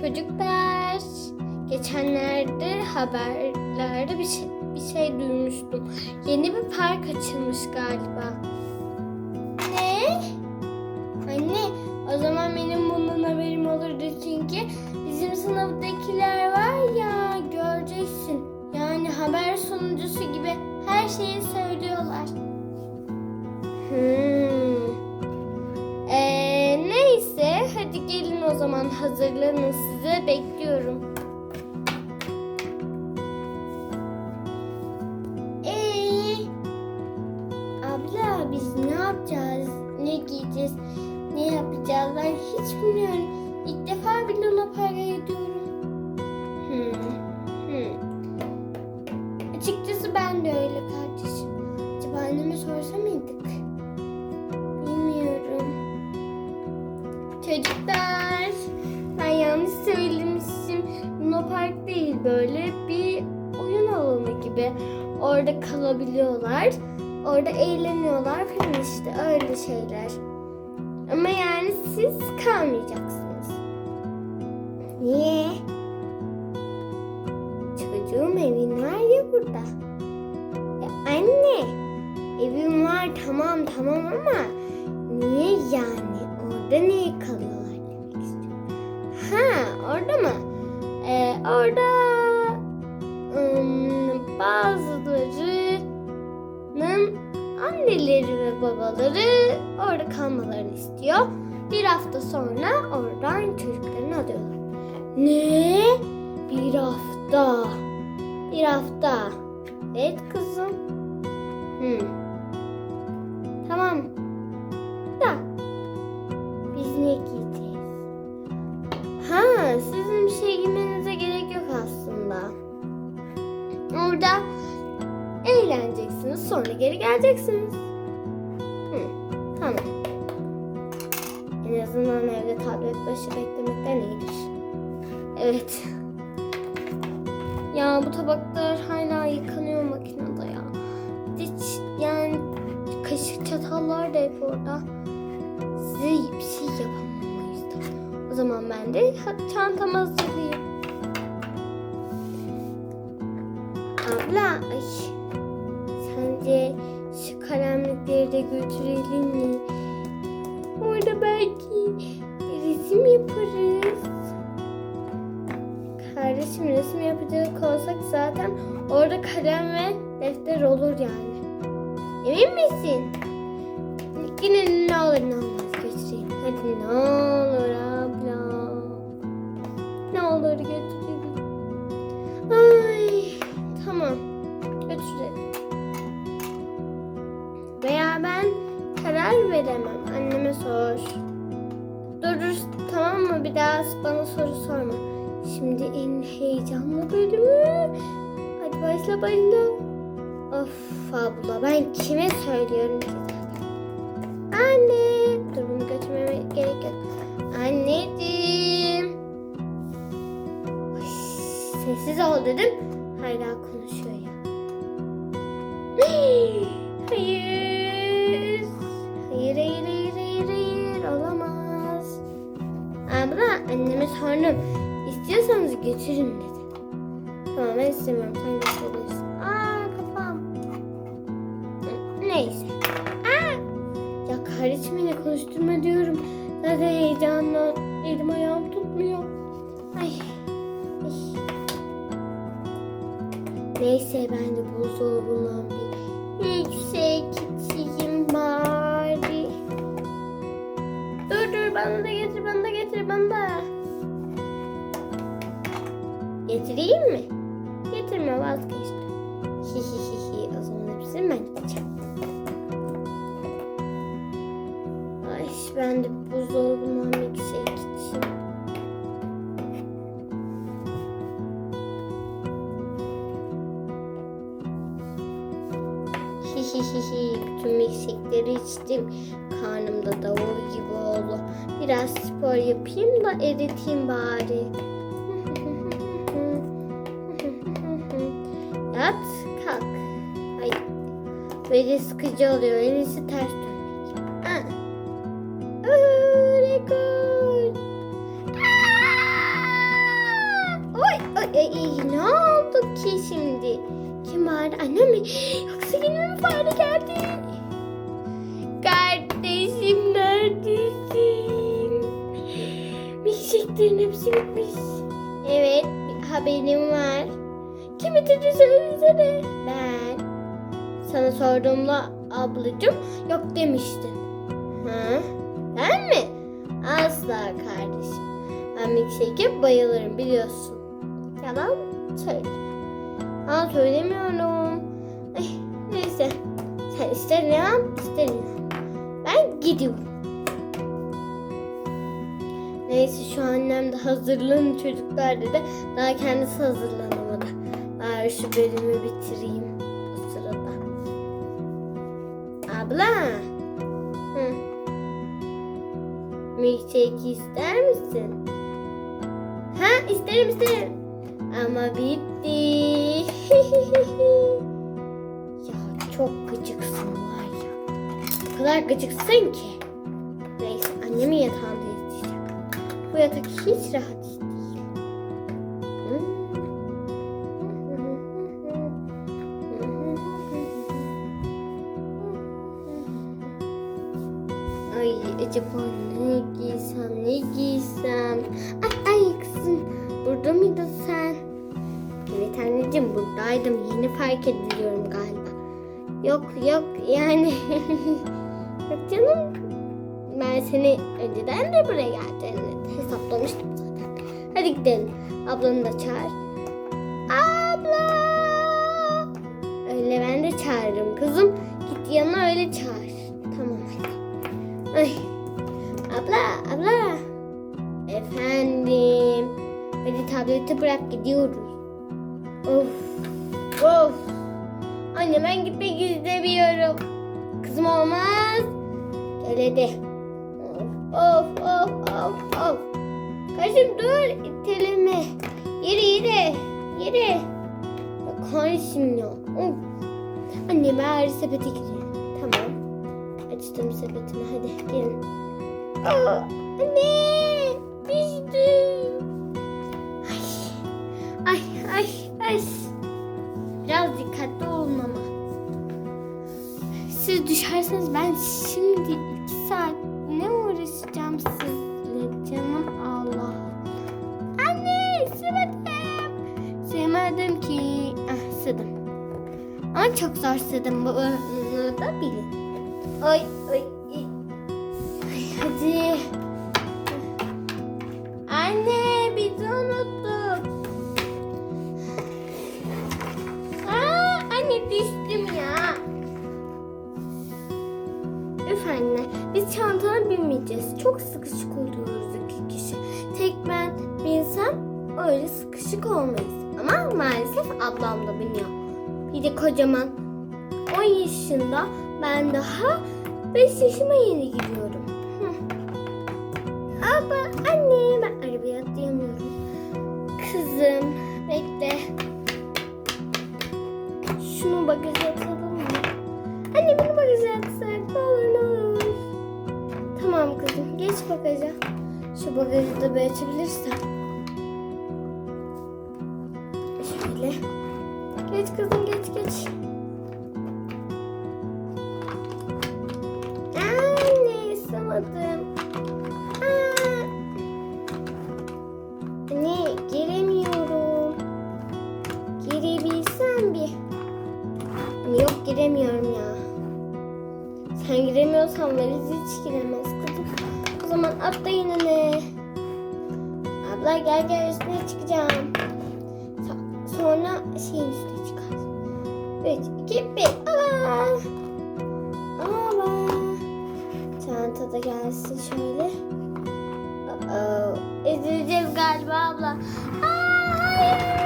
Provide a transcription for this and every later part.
Çocuklar, geçenlerde haberlerde bir şey, bir şey duymuştum. Yeni bir park açılmış galiba. Ne? Anne, o zaman benim bundan haberim olurdu çünkü bizim sınıftakiler var ya göreceksin. Yani haber sunucusu gibi her şeyi söylüyorlar. Hmm. Ee, hadi gelin o zaman hazırlanın size bekliyorum. Ee, abla biz ne yapacağız? Ne giyeceğiz? Ne yapacağız? Ben hiç bilmiyorum. İlk defa bir Luna Park'a gidiyorum. Orada kalabiliyorlar. Orada eğleniyorlar falan işte öyle şeyler. Ama yani siz kalmayacaksınız. Niye? Çocuğum evin var ya burada. Ya anne, evim var tamam tamam ama niye yani? Orada niye kalıyorlar demek istiyorum. Ha, orada mı? Ee, orada anneleri ve babaları orada kalmalarını istiyor. Bir hafta sonra oradan çocuklarını alıyorlar. Ne? Bir hafta. Bir hafta. Evet kızım. Hmm. Tamam. Da. Biz ne giyeceğiz? Ha, sizin bir şey giymenize gerek yok aslında. Orada eğleneceksiniz, sonra geri geleceksiniz. Abla, ay. Sence şu kalemlikleri de götürelim mi? Orada belki resim yaparız. Kardeşim resim yapacak olsak zaten orada kalem ve defter olur yani. Emin misin? Yine ne olur ne olmaz götüreyim. Hadi ne olur veremem. Anneme sor. Dur tamam mı? Bir daha bana soru sorma. Şimdi en heyecanlı bölümü. Hadi başla başla. Of abla ben kime söylüyorum ki. Anne. Dur bunu götürmeme gerek yok. Anneciğim. Sessiz ol dedim. Hala konuşuyor ya. Hayır. Anneme sordum. İstiyorsanız götürün dedi. Tamam ben istemiyorum. Sen götürebilirsin. Aa kafam. Neyse. Aa. Ya kardeşim yine konuşturma diyorum. Zaten heyecanla elim ayağım tutmuyor. Ay. Ay. Neyse ben de buzdolabından bir Getireyim mi? Getirme vazgeçtim. Hi hi hi hi o zaman hepsini ben gideceğim. Ay ben de buzdolabından bir yüksek gideyim. Hihihihi bütün milkshake'leri içtim. Karnımda davul gibi oldu. Biraz spor yapayım da eriteyim bari. Böyle sıkıcı oluyor. En iyisi ters dönmek. Rekor. Aa! ay, ay, ne oldu ki şimdi? Kim var? Anne mi? Yoksa yine mi fare geldi? Kardeşim neredesin? Milkshake'lerin hepsi bitmiş. Evet haberim var. Kim bitirdi söylesene. Ben. Sana sorduğumda ablacığım yok demiştin. Ha? Ben mi? Asla kardeşim. Ben milkshake'e bayılırım biliyorsun. Yalan söyle. Aa söylemiyorum. Ay, neyse. Sen ister inan ister inan. Ben gidiyorum. Neyse şu annem de hazırlanın çocuklar dedi. Daha kendisi hazırlanamadı. Bari şu bölümü bitireyim Abla. Hı. Milkshake ister misin? Ha isterim isterim. Ama bitti. ya çok gıcıksın var ya. O kadar gıcıksın ki. Neyse annemin yatağında yatacağım. Bu yatak hiç rahat fark ediliyorum galiba. Yok yok yani. yok canım. Ben seni önceden de buraya geldiğini hesaplamıştım zaten. Hadi gidelim. Ablanı da çağır. Abla! Öyle ben de çağırırım kızım. Git yanına öyle çağır. Tamam hadi. Ay. Abla, abla. Efendim. Hadi tableti bırak gidiyoruz. Of. Of. Anne ben gitmek istemiyorum. Kızım olmaz. Gel hadi. Of of of of. Kaşım dur iteleme. Yürü yürü. Yürü. Kardeşim ya. Of. Anne bari sepete gidelim. Tamam. Açtım sepetimi hadi gelin. Aa, anne düştüm. Ay ay ay ay. Dikkatli olun ama. Siz düşerseniz ben şimdi iki saat ne uğraşacağım sizle canım Allah. Anne sığmadım. Sığmadım ki. Ah sığdım. Ama çok zor sığdım bunu da bilin. Ay kocaman 10 yaşında ben daha 5 yaşıma yeni gidiyorum. Ama anne ben arabaya atlayamıyorum. Kızım bekle. Şunu bagaja atalım mı? Anne bunu bagaja atsak ne olur ne olur. Tamam kızım geç bagaja. Şu bagajı da bir açabilirsem. Şöyle. Geç kızım geç geç. Anne sığmadım. Aa. Anne giremiyorum. Girebilsem bir. Yok giremiyorum ya. Sen giremiyorsan Valiz hiç giremez kızım. O zaman atla yine. Abla gel gel üstüne çıkacağım. So- sonra şeyin üstüne. 3, 2, 1. Aa! Aa! Çanta da gelsin şöyle. Aa, ezileceğiz galiba abla. Aa, hayır.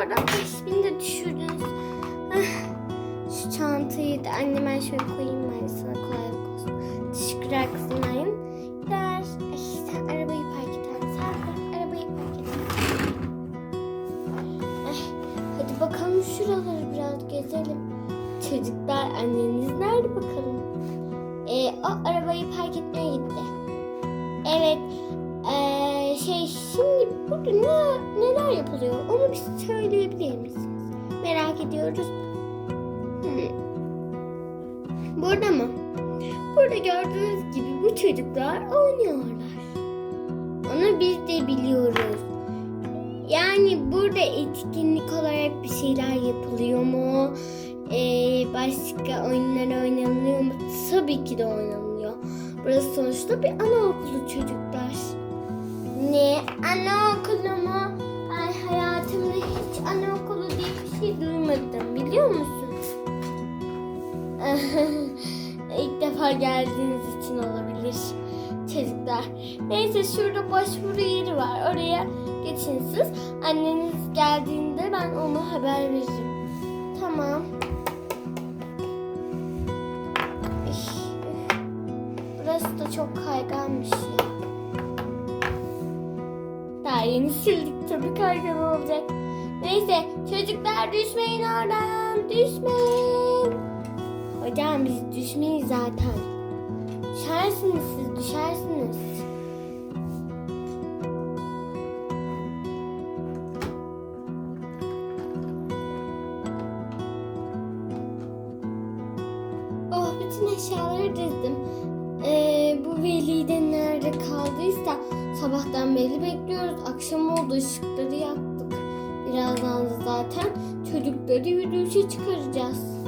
Oradan. Beni de düşürdünüz. Ah, şu çantayı da anneme şöyle koyayım Onu bir söyleyebilir misiniz? Merak ediyoruz. Burada mı? Burada gördüğünüz gibi bu çocuklar oynuyorlar. Onu biz de biliyoruz. Yani burada etkinlik olarak bir şeyler yapılıyor mu? Ee, başka oyunlar oynanıyor mu? Tabii ki de oynanıyor. Burası sonuçta bir anaokulu çocuklar. Ne? Anaokulu mu? Ay hayatımda hiç anaokulu diye bir şey duymadım biliyor musun? İlk defa geldiğiniz için olabilir çocuklar. Neyse şurada başvuru yeri var. Oraya geçin siz. Anneniz geldiğinde ben ona haber veririm. Tamam. Burası da çok kayganmış ya. Daha yeni sildik tabii kaygan olacak. Neyse çocuklar düşmeyin oradan. Düşmeyin. Hocam biz düşmeyiz zaten. Düşersiniz siz düşersiniz. Oh bütün eşyaları dizdim. Ee, bu veli de nerede kaldıysa sabahtan beri bekliyoruz. Akşam oldu ışıkları yaktık. Birazdan da zaten çocukları yürüyüşe çıkaracağız.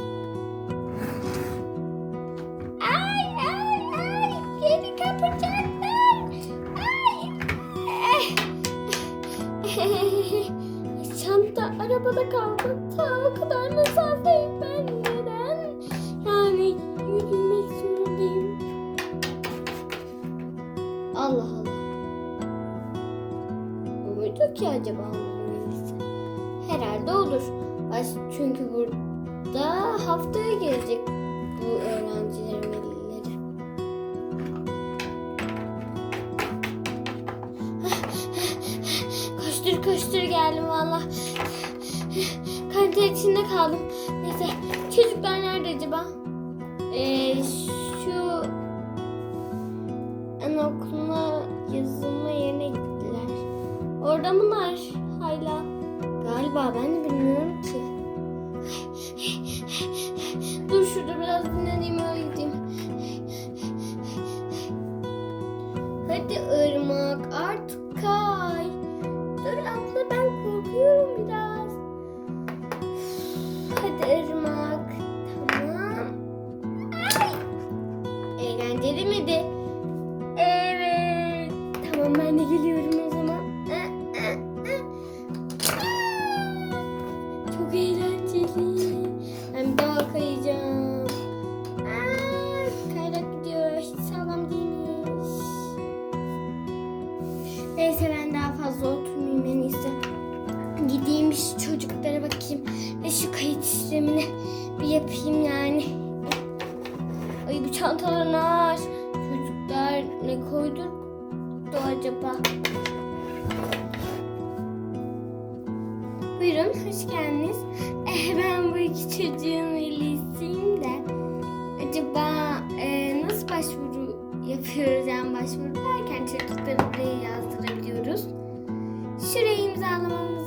O muydu ki acaba velisi? Herhalde olur. Çünkü burada haftaya gelecek bu öğrencilerin velileri. Koştur koştur geldim valla. Kanter içinde kaldım. Neyse çocuklar nerede acaba? Ee, şu Mılar hala? Galiba ben de bilmiyorum ki. Dur şurada biraz dinleneyim öyle gideyim. Hadi ırmak artık Gideyim şu çocuklara bakayım. Ve şu kayıt işlemini bir yapayım yani. Ay bu çantalar ağır. Çocuklar ne koydu acaba? Buyurun, hoş geldiniz. Eh, ben bu iki çocuğun velisiyim de. Acaba e, nasıl başvuru yapıyoruz? Yani başvuru derken çocukları buraya yazdırabiliyoruz. Şurayı imzalamamız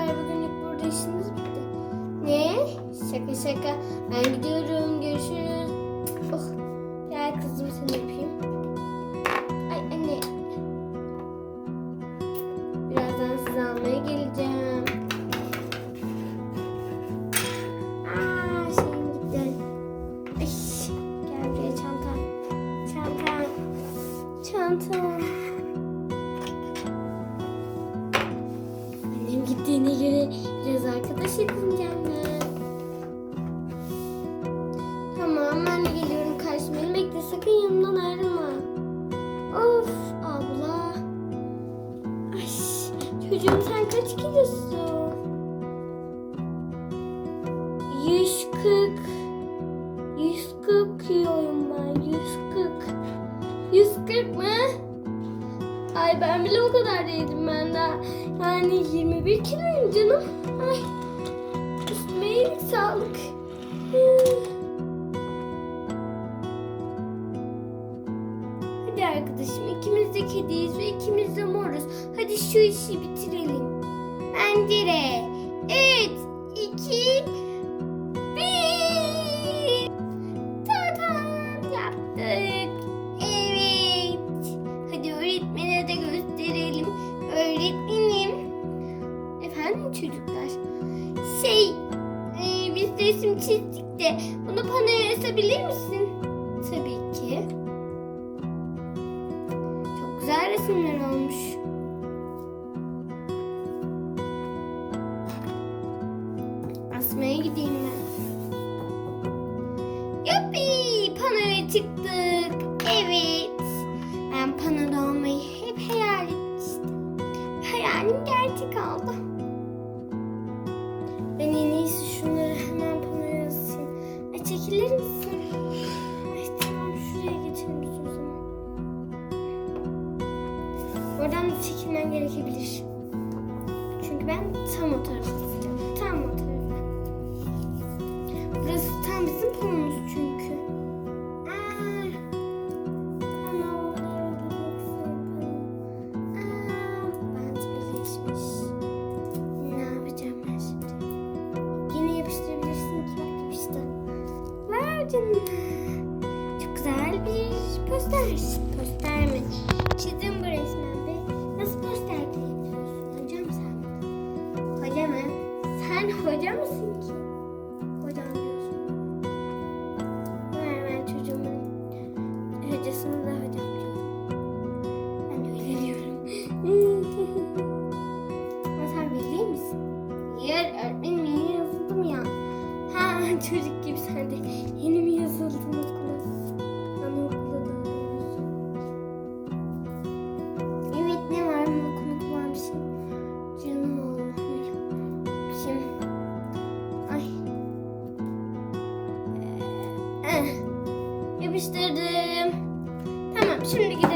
Çocuklar bugünlük burada işiniz bitti. Ne? Şaka şaka. Ben gidiyorum. Görüşürüz. Oh. Gel kızım seni öpeyim. benim gerçek oldu. Çok güzel bir poster. Poster mi? Çizdim bu resmen be. Nasıl poster yapıyorsun? Hocam sen. Hoca mı? Sen hoca mısın ki? opportunity to give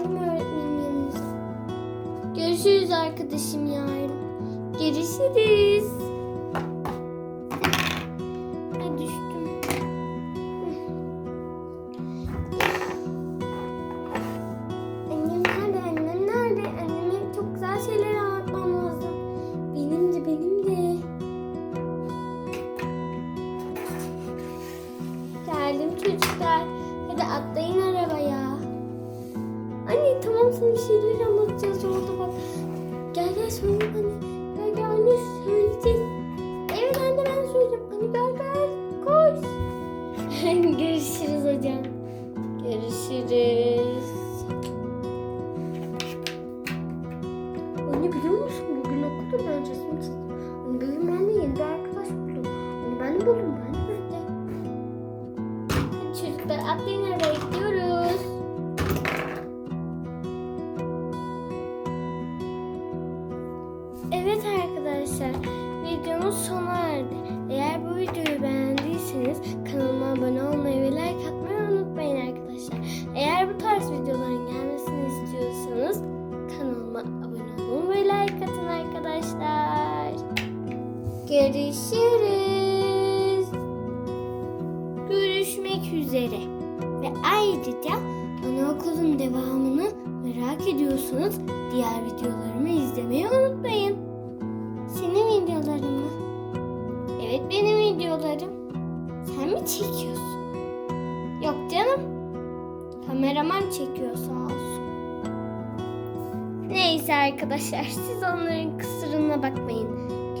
yardım öğretmenimize. Görüşürüz arkadaşım yarın. Görüşürüz. Görüşürüz. Görüşmek üzere. Ve ayrıca anaokulun devamını merak ediyorsanız diğer videolarımı izlemeyi unutmayın. Senin videoların mı? Evet benim videolarım. Sen mi çekiyorsun? Yok canım. Kameraman çekiyor sağ olsun. Neyse arkadaşlar siz onların kısırına bakmayın.